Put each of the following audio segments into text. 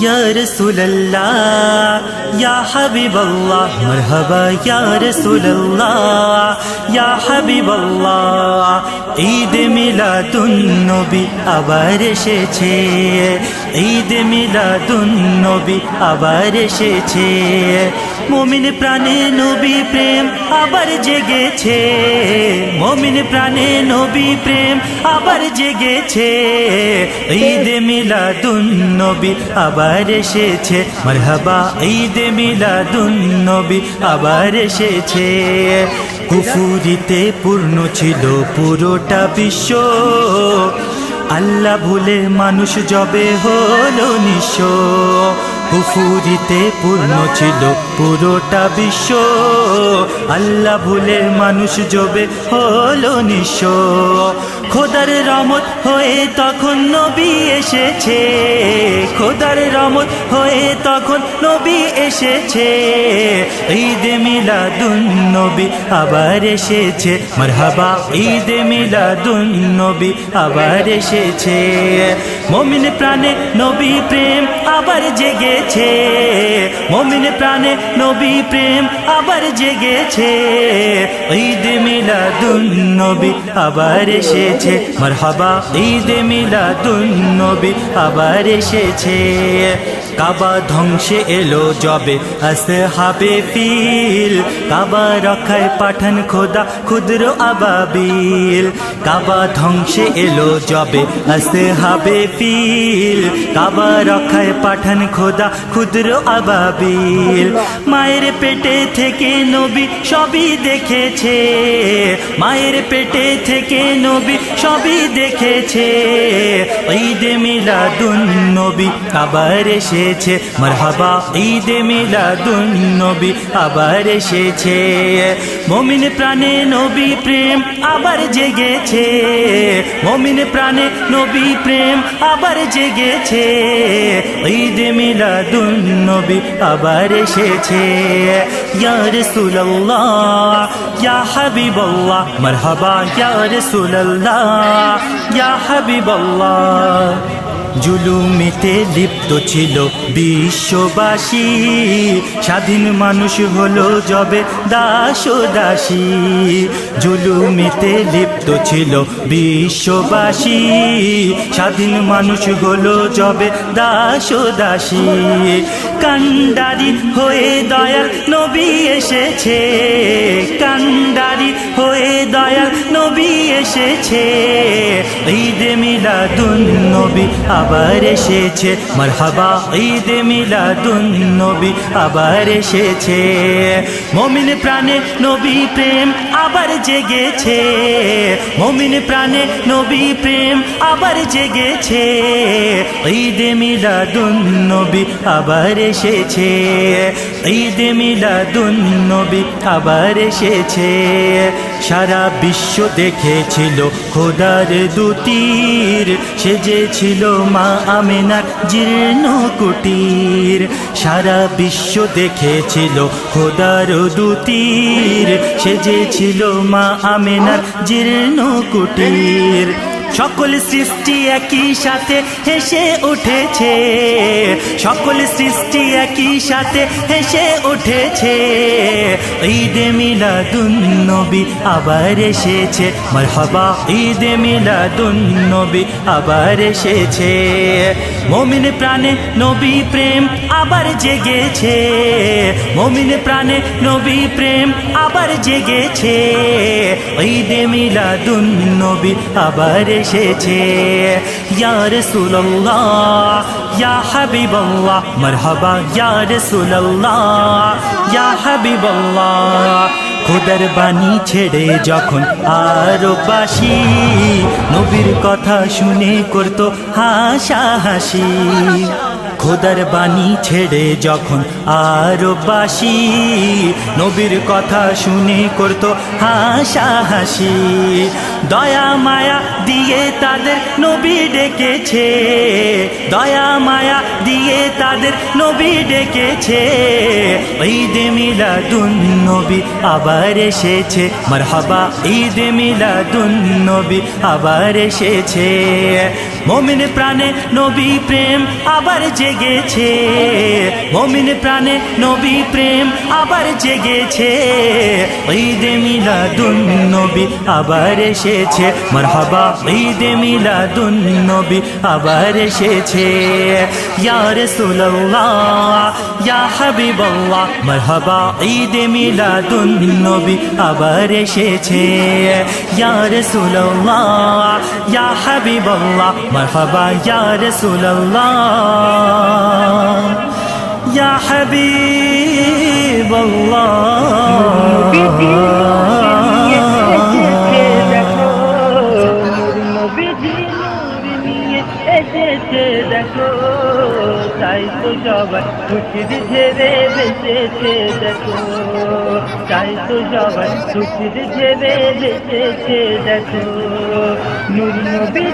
يا رسول الله يا حبيب الله مرحبا يا رسول الله يا حبيب الله ঈদ মিলাদুন নবী আবার এসেছে ঈদ মিলাদুন নবী আবার এসেছে। মমিন প্রাণে নবী প্রেম আবার জেগেছে। মমিন প্রাণে নবী প্রেম আবার জেগেছে। ঈদ মিলাদুন নবী আবার এসেছে। মারহাবা, ঈদ মিলাদুন নবী আবার এসেছে। কুফুরিতে পূর্ণ ছিল পুরোটা বিশ্ব। আল্লাহ ভুলে মানুষ জবে হলো নিঃস্ব। কুফুরিতে পূর্ণ ছিল পুরোটা বিশ্ব। আল্লাহ ভুলে মানুষ জবে হলো নিঃস্ব। খোদার রমত হয়ে তখন নবী এসেছে। খোদার রমত হয়ে তখন নবী এসেছে। ঈদ মিলাদুন নবী আবার এসেছে। মারহাবা, ঈদ মিলাদুন নবী আবার এসেছে। মমিন প্রাণে নবী প্রেম আবার জেগেছে মমিন প্রাণে নবী প্রেম আবার জেগেছে। ঈদ মিলাদুন নবী আবার এসেছে। মারহাবা, ঈদ মিলাদুন নবী আবার এসেছে। কাবা ধ্বংসে এলো জবে আসে হাবে ফিল কাবা রক্ষায় পাঠান খোদা ক্ষুদ্র আবাবিল। কাবা ধ্বংসে এলো জবে আসে হাবে ফিল কাবা রক্ষায় পাঠান খোদা ক্ষুদ্র আবাবিল। মায়ের পেটে থেকে নবী সবই দেখেছে। মায়ের পেটে থেকে নবী সবই দেখেছে। ঈদে মিলাদুন নবী আবার এসেছে। মারহাবা, ঈদে মিলাদুন নবী আবার এসেছে। মমিন প্রাণে নবী প্রেম আবার জেগেছে। মমিন প্রাণে নবী প্রেম আবার জেগেছে। ঈদে মিলাদুন নবী আবার এসেছে। ইয়া রাসূলুল্লাহ, ইয়া হাবিবাল্লাহ, মারহাবা, ইয়া রাসূলুল্লাহ, ইয়া জুলুমিতে লিপ্ত ছিল বিশ্ববাসী। স্বাধীন মানুষ হলো জবে দাস দাসী জুলুমিতে লিপ্ত ছিল বিশ্ববাসী। স্বাধীন মানুষ হলো জবে দাস দাসী কান্ডারি হয়ে দয়াল নবী এসেছে। কান্ডারি হয়ে দয়াল নবী এসেছে। ঈদে মিলাদুন নবী আবার এসেছে। মারহাবা, ঈদে মিলাদুন নবী আবার এসেছে। মমিন প্রাণে নবী প্রেম আবার জেগেছে। মমিন প্রাণে নবী প্রেম আবার জেগেছে। ঈদে মিলাদুন নবী আবার এসেছে। ঈদে মিলাদুন নবী আবার এসেছে। সারা বিশ্ব দেখেছিল খোদার দুতির। সেজেছিল মা আমেনার জীর্ণ কুটির। সারা বিশ্ব দেখেছিল খোদার দুতির। সেজেছিল মা আমেনার জীর্ণ কুটির। সকল সৃষ্টি একই সাথে হেসে উঠেছে। সকল সৃষ্টি একই সাথে হেসে উঠেছে। ঈদে মিলাদুন নবী আবার এসেছে। মারহাবা, ঈদে মিলাদুন নবী আবার এসেছে। মমিন প্রাণে নবী প্রেম আবার জেগেছে। মমিন প্রাণে নবী প্রেম আবার জেগেছে। ঈদে মিলাদুন নবী আবার এসেছে। ইয়ার সুলল্লাহ ইয়া মারহাবা ইয়ার রাসূলুল্লাহ, ইয়া হাবিবাল্লাহ। বাণী ছেড়ে যখন আরও বাসি, নবীর কথা শুনে করতো হাসা হাসি খোদার বাণী ছেড়ে যখন আরও বাসি নবীর কথা শুনে করতো হাসা হাসি দয়া মায়া দিয়ে তাদের নবী ডেকেছে, দয়া মায়া দিয়ে তাদের নবী ডেকেছে, ঈদ মিলাদুন নবী আবার এসেছে, মারহাবা, ঈদ মিলাদুন নবী আবার এসেছে, মমিন প্রাণে নবী প্রেম আবার জেগেছে। মমিন প্রাণে নবী প্রেম আবার জেগেছে। ঈদ মিলাদুন নবী আবার এসেছে। মারহাবা, ঈদ মিলাদুন নবী আবার এসেছে। ইয়া রাসূলুল্লাহ, ইয়া হাবিবাল্লাহ, মারহাবা, ঈদ মিলাদুন নবী আবার এসেছে। ইয়া রাসূলুল্লাহ, ইয়া হাবিবাল্লাহ, মারহাবা, ইয়া রাসূলুল্লাহ। ইয়া এসেছে সবাই খুশির ঝেড়ে বেঁচেছে দেখো। তাই তো সবাই খুশির ঝেড়ে বেঁচেছে দেখো। নূর নবী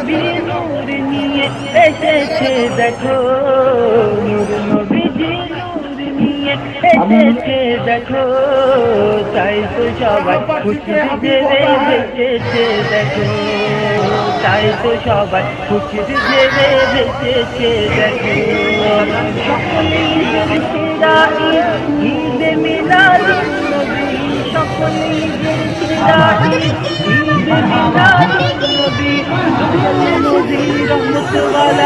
নূর নিয়ে এসেছে দেখো। নূর নবী নূর নিয়ে এসেছে দেখো। তাই তো সবাই খুশির ঝেড়ে বেঁচেছে দেখো। তাই তো সবাই খুশির ঝেড়ে বেঁচেছে দেখো। সকলেই সেরা ঈদ ঈদে মিলাদুন নবী সকলেই সেরা ঈদ ঈদে মিলাদুন নবী নবী রহমতওয়ালা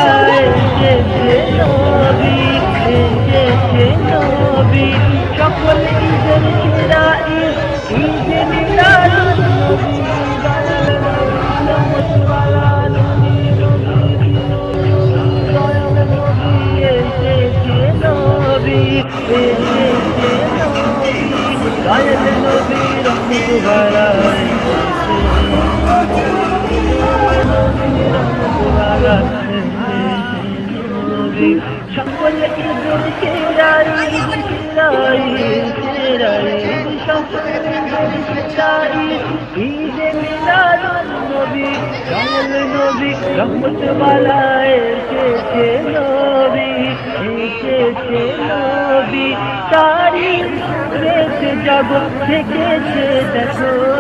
রহমতওয়ালা সকল ঈদের সেরাই সেরাই সেরাই সকল ঈদের সেরাই ঈদে মিলাদুন নবী দয়াল নবী রহমতওয়ালা এসেছে নবী এসেছে নবী। রেখে জগৎ থেকেছে দেখো।